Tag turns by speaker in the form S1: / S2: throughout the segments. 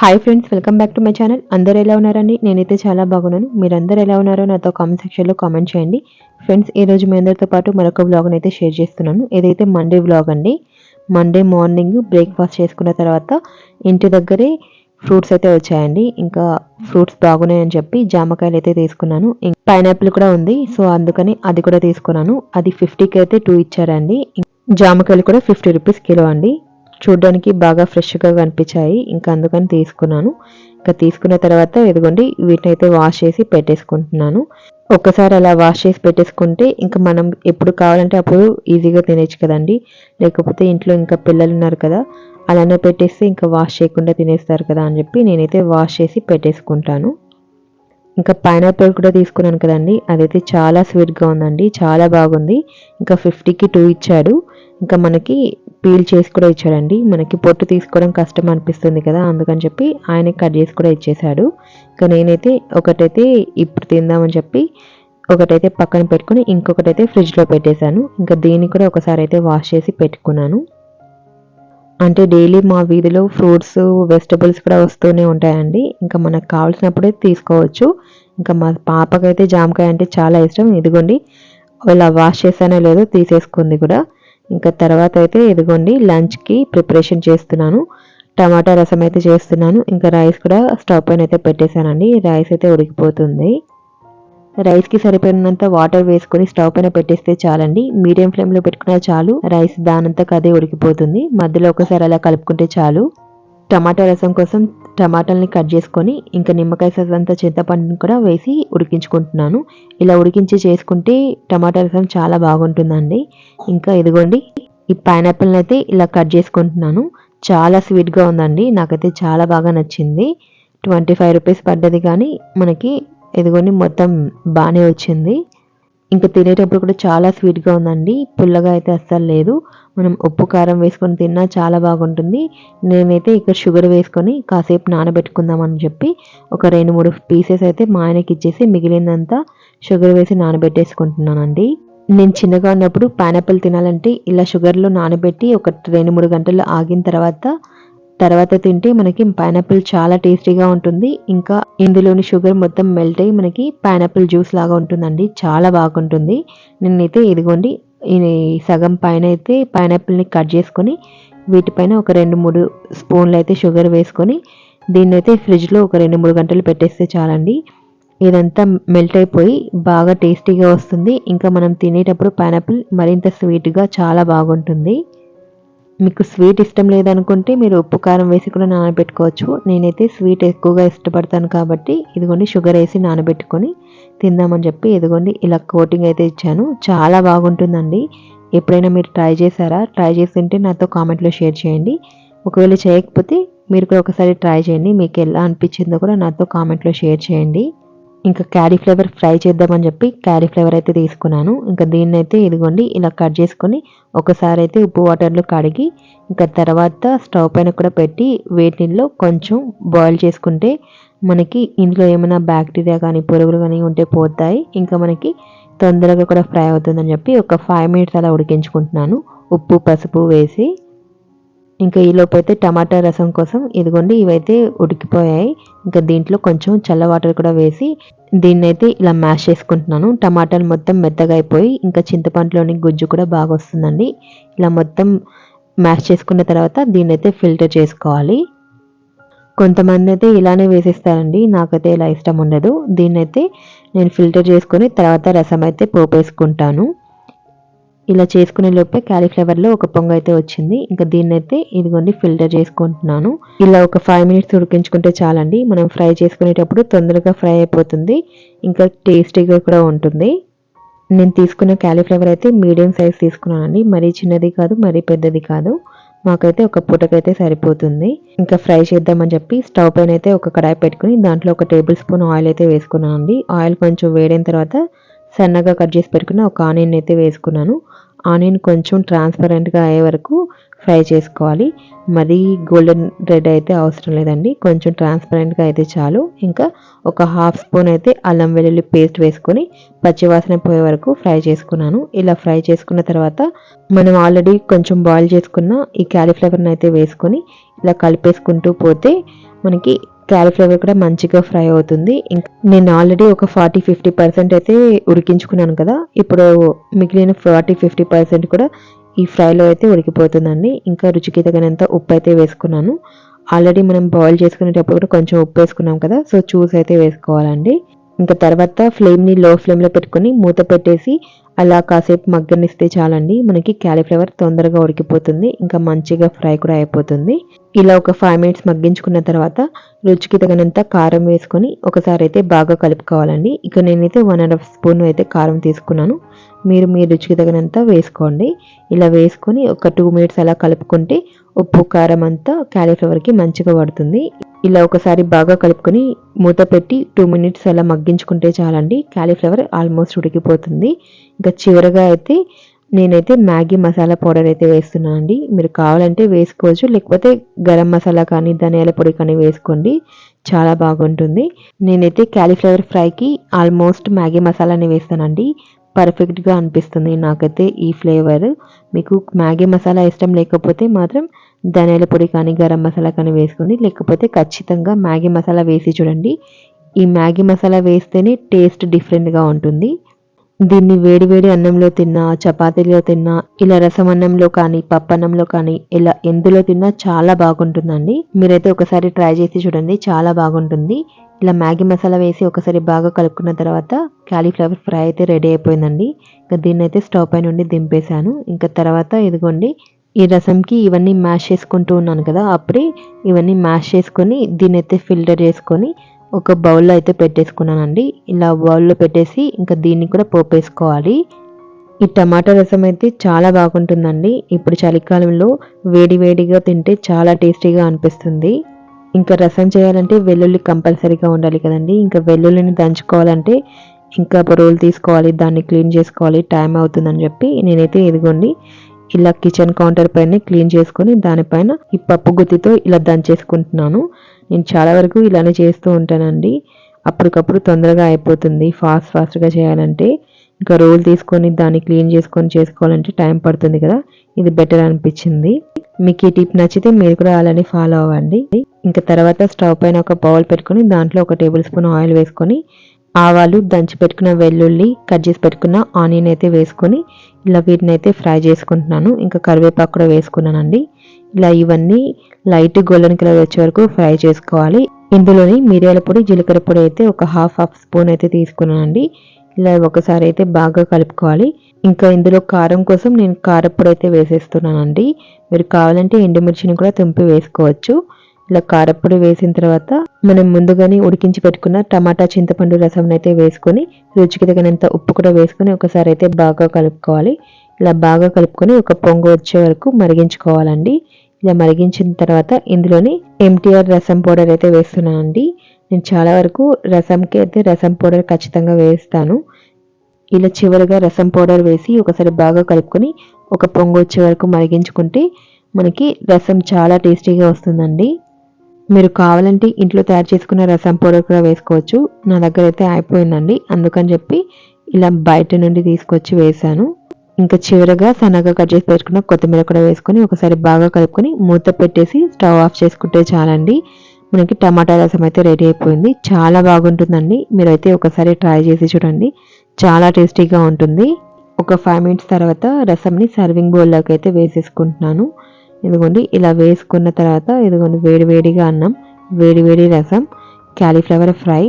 S1: Hi friends welcome back to my channel అందరు ఎలా ఉన్నారండి? నేనైతే చాలా బాగున్నాను. మీరందరూ ఎలా ఉన్నారో నాతో కామెంట్ సెక్షన్లో కామెంట్ చేయండి. ఫ్రెండ్స్ ఈరోజు మీ అందరితో పాటు మరొక వ్లాగ్ని అయితే షేర్ చేస్తున్నాను. ఏదైతే మండే వ్లాగ్ అండి. మండే మార్నింగ్ బ్రేక్ఫాస్ట్ చేసుకున్న తర్వాత ఇంటి దగ్గరే ఫ్రూట్స్ అయితే వచ్చాయండి. ఇంకా ఫ్రూట్స్ బాగున్నాయని చెప్పి జామకాయలు అయితే తీసుకున్నాను. పైనాపిల్ కూడా ఉంది. సో అందుకని అది కూడా తీసుకున్నాను. అది ఫిఫ్టీకి అయితే టూ ఇచ్చారండి. జామకాయలు కూడా ఫిఫ్టీ రూపీస్ కిలో అండి. చూడడానికి బాగా ఫ్రెష్గా కనిపించాయి. ఇంకా అందుకని తీసుకున్నాను. ఇంకా తీసుకున్న తర్వాత ఇదిగోండి వీటిని అయితే వాష్ చేసి పెట్టేసుకుంటున్నాను. ఒక్కసారి అలా వాష్ చేసి పెట్టేసుకుంటే ఇంకా మనం ఎప్పుడు కావాలంటే అప్పుడు ఈజీగా తినేచ్చు కదండి. లేకపోతే ఇంట్లో ఇంకా పిల్లలు ఉన్నారు కదా అలానే పెట్టేస్తే ఇంకా వాష్ చేయకుండా తినేస్తారు కదా అని చెప్పి నేనైతే వాష్ చేసి పెట్టేసుకుంటాను. ఇంకా పైనాపిల్ కూడా తీసుకున్నాను కదండి. అదైతే చాలా స్వీట్గా ఉందండి చాలా బాగుంది. ఇంకా ఫిఫ్టీకి టూ ఇచ్చాడు. ఇంకా మనకి పీల్ చేసి కూడా ఇచ్చాడండి. మనకి పొట్టు తీసుకోవడం కష్టం అనిపిస్తుంది కదా అందుకని చెప్పి ఆయన కట్ చేసి కూడా ఇచ్చేసాడు ఇంకా నేనైతే ఒకటైతే ఇప్పుడు తిందామని చెప్పి ఒకటైతే పక్కన పెట్టుకుని ఇంకొకటైతే ఫ్రిడ్జ్లో పెట్టేశాను. ఇంకా దీన్ని కూడా ఒకసారి అయితే వాష్ చేసి పెట్టుకున్నాను. అంటే డైలీ మా వీధిలో ఫ్రూట్స్ వెజిటబుల్స్ కూడా వస్తూనే ఉంటాయండి. ఇంకా మనకు కావాల్సినప్పుడే తీసుకోవచ్చు. ఇంకా మా పాపకైతే జామకాయ అంటే చాలా ఇష్టం. ఇదిగోండి ఇలా వాష్ చేసానో లేదో తీసేసుకుంది కూడా. ఇంకా తర్వాత అయితే ఇదిగోండి లంచ్కి ప్రిపరేషన్ చేస్తున్నాను. టమాటా రసం అయితే చేస్తున్నాను. ఇంకా రైస్ కూడా స్టవ్ పైన అయితే పెట్టేశానండి. రైస్ అయితే ఉడికిపోతుంది. రైస్కి సరిపోయినంత వాటర్ వేసుకొని స్టవ్ పైన పెట్టేస్తే చాలండి. మీడియం ఫ్లేమ్లో పెట్టుకున్నా చాలు. రైస్ దానంతా అదే ఉడికిపోతుంది. మధ్యలో ఒకసారి అలా కలుపుకుంటే చాలు. టమాటా రసం కోసం టమాటాలని కట్ చేసుకొని ఇంకా నిమ్మకాయ సగంత చింతపండుని కూడా వేసి ఉడికించుకుంటున్నాను. ఇలా ఉడికించి చేసుకుంటే టమాటా రసం చాలా బాగుంటుందండి. ఇంకా ఇదిగోండి ఈ పైనాపిల్ని అయితే ఇలా కట్ చేసుకుంటున్నాను. చాలా స్వీట్గా ఉందండి. నాకైతే చాలా బాగా నచ్చింది. ట్వంటీ ఫైవ్ రూపీస్ పడ్డది కానీ మనకి ఇదిగోండి మొత్తం బాగానే వచ్చింది. ఇంకా తినేటప్పుడు కూడా చాలా స్వీట్గా ఉందండి. పుల్లగా అయితే అస్సలు లేదు. మనం ఉప్పు కారం వేసుకొని తిన్నా చాలా బాగుంటుంది. నేనైతే ఇక్కడ షుగర్ వేసుకొని కాసేపు నానబెట్టుకుందామని చెప్పి ఒక రెండు మూడు పీసెస్ అయితే మా ఆయనకి ఇచ్చేసి మిగిలిందంతా షుగర్ వేసి నానబెట్టేసుకుంటున్నానండి. నేను చిన్నగా ఉన్నప్పుడు పైనాపిల్ తినాలంటే ఇలా షుగర్లో నానబెట్టి ఒక రెండు మూడు గంటలు ఆగిన తర్వాత తర్వాత తింటే మనకి పైనాపిల్ చాలా టేస్టీగా ఉంటుంది. ఇంకా ఇందులోని షుగర్ మొత్తం మెల్ట్ అయ్యి మనకి పైనాపిల్ జ్యూస్ లాగా ఉంటుందండి. చాలా బాగుంటుంది. నేనైతే ఇదిగోండి సగం పైన అయితే పైనాపిల్ని కట్ చేసుకొని వీటిపైన ఒక రెండు మూడు స్పూన్లు అయితే షుగర్ వేసుకొని దీన్ని అయితే ఫ్రిడ్జ్లో ఒక రెండు మూడు గంటలు పెట్టేస్తే చాలండి. ఇదంతా మెల్ట్ అయిపోయి బాగా టేస్టీగా వస్తుంది. ఇంకా మనం తినేటప్పుడు పైనాపిల్ మరింత స్వీట్గా చాలా బాగుంటుంది. మీకు స్వీట్ ఇష్టం లేదనుకుంటే మీరు ఉప్పు కారం వేసి కూడా నానబెట్టుకోవచ్చు. నేనైతే స్వీట్ ఎక్కువగా ఇష్టపడతాను కాబట్టి ఇదిగోండి షుగర్ వేసి నానబెట్టుకొని తిందామని చెప్పి ఇదిగోండి ఇలా కోటింగ్ అయితే ఇచ్చాను. చాలా బాగుంటుందండి. ఎప్పుడైనా మీరు ట్రై చేశారా? ట్రై చేసి తింటే నాతో కామెంట్లో షేర్ చేయండి. ఒకవేళ చేయకపోతే మీరు కూడా ఒకసారి ట్రై చేయండి. మీకు ఎలా అనిపించిందో కూడా నాతో కామెంట్లో షేర్ చేయండి. ఇంకా క్యాలీఫ్లవర్ ఫ్రై చేద్దామని చెప్పి క్యాలీఫ్లవర్ అయితే తీసుకున్నాను. ఇంకా దీన్ని అయితే ఇదిగోండి ఇలా కట్ చేసుకొని ఒకసారి అయితే ఉప్పు వాటర్లో కడిగి ఇంకా తర్వాత స్టవ్ పైన కూడా పెట్టి వేడి నీళ్ళలో కొంచెం బాయిల్ చేసుకుంటే మనకి ఇందులో ఏమైనా బ్యాక్టీరియా కానీ పురుగులు కానీ ఉంటే పోతాయి. ఇంకా మనకి తొందరగా కూడా ఫ్రై అవుతుందని చెప్పి ఒక ఫైవ్ మినిట్స్ అలా ఉడికించుకుంటున్నాను. ఉప్పు పసుపు వేసి ఇంకా ఈలోపు అయితే టమాటా రసం కోసం ఇదిగోండి ఇవైతే ఉడికిపోయాయి. ఇంకా దీంట్లో కొంచెం చల్ల వాటర్ కూడా వేసి దీన్ని అయితే ఇలా మ్యాష్ చేసుకుంటున్నాను. టమాటాలు మొత్తం మెత్తగా అయిపోయి ఇంకా చింతపండులోని గుజ్జు కూడా బాగా వస్తుందండి. ఇలా మొత్తం మ్యాష్ చేసుకున్న తర్వాత దీన్ని అయితే ఫిల్టర్ చేసుకోవాలి. కొంతమంది అయితే ఇలానే వేసేస్తారండి. నాకైతే ఇలా ఇష్టం ఉండదు. దీన్నైతే నేను ఫిల్టర్ చేసుకొని తర్వాత రసం అయితే పోపేసుకుంటాను. ఇలా చేసుకునే లోపే క్యాలీఫ్లవర్లో ఒక పొంగ అయితే వచ్చింది. ఇంకా దీన్ని అయితే ఇదిగోండి ఫిల్టర్ చేసుకుంటున్నాను. ఇలా ఒక ఫైవ్ మినిట్స్ ఉడికించుకుంటే చాలండి. మనం ఫ్రై చేసుకునేటప్పుడు తొందరగా ఫ్రై అయిపోతుంది. ఇంకా టేస్టీగా కూడా ఉంటుంది. నేను తీసుకున్న క్యాలీఫ్లవర్ అయితే మీడియం సైజ్ తీసుకున్నానండి. మరీ చిన్నది కాదు మరీ పెద్దది కాదు. మాకైతే ఒక పూటకైతే సరిపోతుంది. ఇంకా ఫ్రై చేద్దామని చెప్పి స్టవ్ పైన అయితే ఒక కడాయి పెట్టుకుని దాంట్లో ఒక టేబుల్ స్పూన్ ఆయిల్ అయితే వేసుకున్నాను అండి ఆయిల్ కొంచెం వేడైన తర్వాత సన్నగా కట్ చేసి పెట్టుకున్న ఒక ఆనియన్ అయితే వేసుకున్నాను. ఆనియన్ కొంచెం ట్రాన్స్పరెంట్గా అయ్యే వరకు ఫ్రై చేసుకోవాలి. మరీ గోల్డెన్ రెడ్ అయితే అవసరం లేదండి. కొంచెం ట్రాన్స్పరెంట్గా అయితే చాలు. ఇంకా ఒక హాఫ్ స్పూన్ అయితే అల్లం వెల్లుల్లి పేస్ట్ వేసుకొని పచ్చివాసన పోయే వరకు ఫ్రై చేసుకున్నాను. ఇలా ఫ్రై చేసుకున్న తర్వాత మనం ఆల్రెడీ కొంచెం బాయిల్ చేసుకున్న ఈ క్యాలీఫ్లవర్ని అయితే వేసుకొని ఇలా కలిపేసుకుంటూ పోతే మనకి క్యాలీఫ్లవర్ కూడా మంచిగా ఫ్రై అవుతుంది. నేను ఆల్రెడీ ఒక ఫార్టీ ఫిఫ్టీ పర్సెంట్ అయితే ఉడికించుకున్నాను కదా. ఇప్పుడు మిగిలిన ఫార్టీ ఫిఫ్టీ పర్సెంట్ కూడా ఈ ఫ్రైలో అయితే ఉడికిపోతుందండి. ఇంకా రుచికి తగినంత ఉప్పు అయితే వేసుకున్నాను. ఆల్రెడీ మనం బాయిల్ చేసుకునేటప్పుడు కూడా కొంచెం ఉప్పు వేసుకున్నాం కదా. సో చూస్ అయితే వేసుకోవాలండి. ఇంకా తర్వాత ఫ్లేమ్ని లో ఫ్లేమ్లో పెట్టుకొని మూత పెట్టేసి అలా కాసేపు మగ్గనిస్తే చాలండి. మనకి క్యాలీఫ్లవర్ తొందరగా ఉడికిపోతుంది. ఇంకా మంచిగా ఫ్రై కూడా అయిపోతుంది. ఇలా ఒక ఫైవ్ మినిట్స్ మగ్గించుకున్న తర్వాత రుచికి తగినంత కారం వేసుకొని ఒకసారి అయితే బాగా కలుపుకోవాలండి. ఇక నేనైతే వన్ అండ్ హాఫ్ స్పూన్ అయితే కారం తీసుకున్నాను. మీరు మీ రుచికి తగినంత వేసుకోండి. ఇలా వేసుకొని ఒక టూ మినిట్స్ అలా కలుపుకుంటే ఉప్పు కారం అంతా క్యాలీఫ్లవర్కి మంచిగా పడుతుంది. ఇలా ఒకసారి బాగా కలుపుకొని మూత పెట్టి టూ మినిట్స్ అలా మగ్గించుకుంటే చాలండి. క్యాలీఫ్లవర్ ఆల్మోస్ట్ ఉడికిపోతుంది. ఇంకా చివరగా అయితే నేనైతే మ్యాగీ మసాలా పౌడర్ అయితే వేస్తున్నాను అండి. మీరు కావాలంటే వేసుకోవచ్చు లేకపోతే గరం మసాలా కానీ ధనియాల పొడి కానీ వేసుకోండి. చాలా బాగుంటుంది. నేనైతే క్యాలీఫ్లవర్ ఫ్రైకి ఆల్మోస్ట్ మ్యాగీ మసాలాని వేస్తానండి. పర్ఫెక్ట్గా అనిపిస్తుంది నాకైతే ఈ ఫ్లేవర్. మీకు మ్యాగీ మసాలా ఇష్టం లేకపోతే మాత్రం ధనియాల పొడి కానీ గరం మసాలా కానీ వేసుకోండి. లేకపోతే ఖచ్చితంగా మ్యాగీ మసాలా వేసి చూడండి. ఈ మ్యాగీ మసాలా వేస్తేనే టేస్ట్ డిఫరెంట్గా ఉంటుంది. దీన్ని వేడి వేడి అన్నంలో తిన్నా చపాతీలో తిన్నా ఇలా రసం అన్నంలో కానీ పప్పన్నంలో కానీ ఇలా ఎందులో తిన్నా చాలా బాగుంటుందండి. మీరైతే ఒకసారి ట్రై చేసి చూడండి. చాలా బాగుంటుంది. ఇలా మ్యాగీ మసాలా వేసి ఒకసారి బాగా కలుపుకున్న తర్వాత క్యాలీఫ్లవర్ ఫ్రై అయితే రెడీ అయిపోయిందండి. ఇంకా దీన్ని అయితే స్టవ్ పై నుండి దింపేశాను. ఇంకా తర్వాత ఇదిగోండి ఈ రసంకి ఇవన్నీ మ్యాష్ చేసుకుంటూ ఉన్నాను కదా అప్పుడే ఇవన్నీ మ్యాష్ చేసుకొని దీని అయితే ఫిల్టర్ చేసుకొని ఒక బౌల్లో అయితే పెట్టేసుకున్నానండి. ఇలా బౌల్లో పెట్టేసి ఇంకా దీన్ని కూడా పోపేసుకోవాలి. ఈ టమాటా రసం అయితే చాలా బాగుంటుందండి. ఇప్పుడు చలికాలంలో వేడి వేడిగా తింటే చాలా టేస్టీగా అనిపిస్తుంది. ఇంకా రసం చేయాలంటే వెల్లుల్లి కంపల్సరీగా ఉండాలి కదండి. ఇంకా వెల్లుల్లిని దంచుకోవాలంటే ఇంకా రోల్ తీసుకోవాలి దాన్ని క్లీన్ చేసుకోవాలి టైం అవుతుందని చెప్పి నేనైతే ఇదిగోండి ఇలా కిచెన్ కౌంటర్ పైన క్లీన్ చేసుకొని దానిపైన ఈ పప్పు గుత్తితో ఇలా దంచేసుకుంటున్నాను. నేను చాలా వరకు ఇలానే చేస్తూ ఉంటానండి. అప్పటికప్పుడు తొందరగా అయిపోతుంది. ఫాస్ట్ ఫాస్ట్గా చేయాలంటే ఇంకా రోల్ తీసుకొని దాన్ని క్లీన్ చేసుకొని చేసుకోవాలంటే టైం పడుతుంది కదా. ఇది బెటర్ అనిపించింది. మీకు ఈ టిప్ నచ్చితే మీరు కూడా అలానే ఫాలో అవ్వండి. ఇంకా తర్వాత స్టవ్ పైన ఒక బౌల్ పెట్టుకొని దాంట్లో ఒక టేబుల్ స్పూన్ ఆయిల్ వేసుకొని ఆవాలు దంచి పెట్టుకున్న వెల్లుల్లి కట్ చేసి పెట్టుకున్న ఆనియన్ అయితే వేసుకొని ఇలా వీటిని అయితే ఫ్రై చేసుకుంటున్నాను. ఇంకా కరివేపాకు కూడా వేసుకున్నానండి. ఇలా ఇవన్నీ లైట్ గోల్డెన్ కలర్ వచ్చే వరకు ఫ్రై చేసుకోవాలి. ఇందులోని మిరియాల పొడి జీలకర్ర పొడి అయితే ఒక హాఫ్ హాఫ్ స్పూన్ అయితే తీసుకున్నానండి. ఇలా ఒకసారి అయితే బాగా కలుపుకోవాలి. ఇంకా ఇందులో కారం కోసం నేను కారపొడి అయితే వేసేస్తున్నానండి. మీరు కావాలంటే ఎండుమిర్చిని కూడా తుంపి వేసుకోవచ్చు. ఇలా కారప్పొడి వేసిన తర్వాత మనం ముందుగానే ఉడికించి పెట్టుకున్న టమాటా చింతపండు రసం అయితే వేసుకొని రుచికి తగినంత ఉప్పు కూడా వేసుకొని ఒకసారి అయితే బాగా కలుపుకోవాలి. ఇలా బాగా కలుపుకొని ఒక పొంగు వచ్చే వరకు మరిగించుకోవాలండి. ఇలా మరిగించిన తర్వాత ఇందులోని ఎంటీఆర్ రసం పౌడర్ అయితే వేస్తున్నానండి. నేను చాలా వరకు రసంకి అయితే రసం పౌడర్ ఖచ్చితంగా వేస్తాను. ఇలా చివరిగా రసం పౌడర్ వేసి ఒకసారి బాగా కలుపుకొని ఒక పొంగు వచ్చే వరకు మరిగించుకుంటే మనకి రసం చాలా టేస్టీగా వస్తుందండి. మీరు కావాలంటే ఇంట్లో తయారు చేసుకున్న రసం పౌడర్ కూడా వేసుకోవచ్చు. నా దగ్గర అయితే అయిపోయిందండి. అందుకని చెప్పి ఇలా బయట నుండి తీసుకొచ్చి వేసాను ఇంకా చివరగా సన్నగా కట్ చేసి పెట్టుకున్న కొత్తిమీర కూడా వేసుకొని ఒకసారి బాగా కలుపుకొని మూత పెట్టేసి స్టవ్ ఆఫ్ చేసుకుంటే చాలండి. మనకి టమాటా రసం అయితే రెడీ అయిపోయింది. చాలా బాగుంటుందండి. మీరైతే ఒకసారి ట్రై చేసి చూడండి. చాలా టేస్టీగా ఉంటుంది. ఒక ఫైవ్ మినిట్స్ తర్వాత రసంని సర్వింగ్ బౌల్లోకి అయితే వేసేసుకుంటున్నాను. ఇదిగోండి ఇలా వేసుకున్న తర్వాత ఇదిగోండి వేడివేడిగా అన్నం వేడి వేడి రసం క్యాలీఫ్లవర్ ఫ్రై.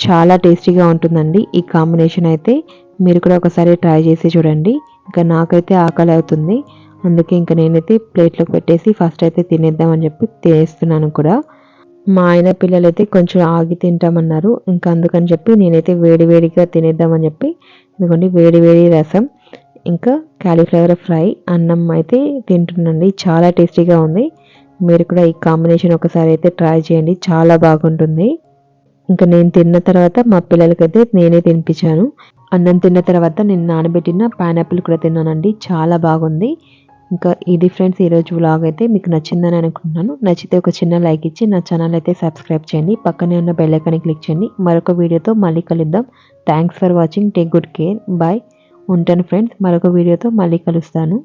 S1: చాలా టేస్టీగా ఉంటుందండి. ఈ కాంబినేషన్ అయితే మీరు కూడా ఒకసారి ట్రై చేసి చూడండి. ఇంకా నాకైతే ఆకలి అవుతుంది. అందుకే ఇంకా నేనైతే ప్లేట్లోకి పెట్టేసి ఫస్ట్ అయితే తినేద్దామని చెప్పి తినేస్తున్నాను కూడా. మా ఆయన పిల్లలైతే కొంచెం ఆగి తింటామన్నారు. ఇంకా అందుకని చెప్పి నేనైతే వేడివేడిగా తినేద్దామని చెప్పి ఎందుకంటే వేడి వేడి రసం ఇంకా క్యాలీఫ్లవర్ ఫ్రై అన్నం అయితే తింటుండండి చాలా టేస్టీగా ఉంది. మీరు కూడా ఈ కాంబినేషన్ ఒకసారి అయితే ట్రై చేయండి. చాలా బాగుంటుంది. ఇంకా నేను తిన్న తర్వాత మా పిల్లలకైతే నేనే తినిపించాను. అన్నం తిన్న తర్వాత నేను నానబెట్టిన పైనాపిల్ కూడా తిన్నానండి. చాలా బాగుంది. ఇంకా ఇది ఫ్రెండ్స్ ఈరోజు వ్లాగ్ అయితే మీకు నచ్చిందని అనుకుంటున్నాను. నచ్చితే ఒక చిన్న లైక్ ఇచ్చి నా ఛానల్ అయితే సబ్స్క్రైబ్ చేయండి. పక్కనే ఉన్న బెల్లైకాన్ని క్లిక్ చేయండి. మరొక వీడియోతో మళ్ళీ కలుద్దాం. Thanks for watching take good care bye ఉంటాను ఫ్రెండ్స్ మరొక వీడియోతో మళ్ళీ కలుస్తాను.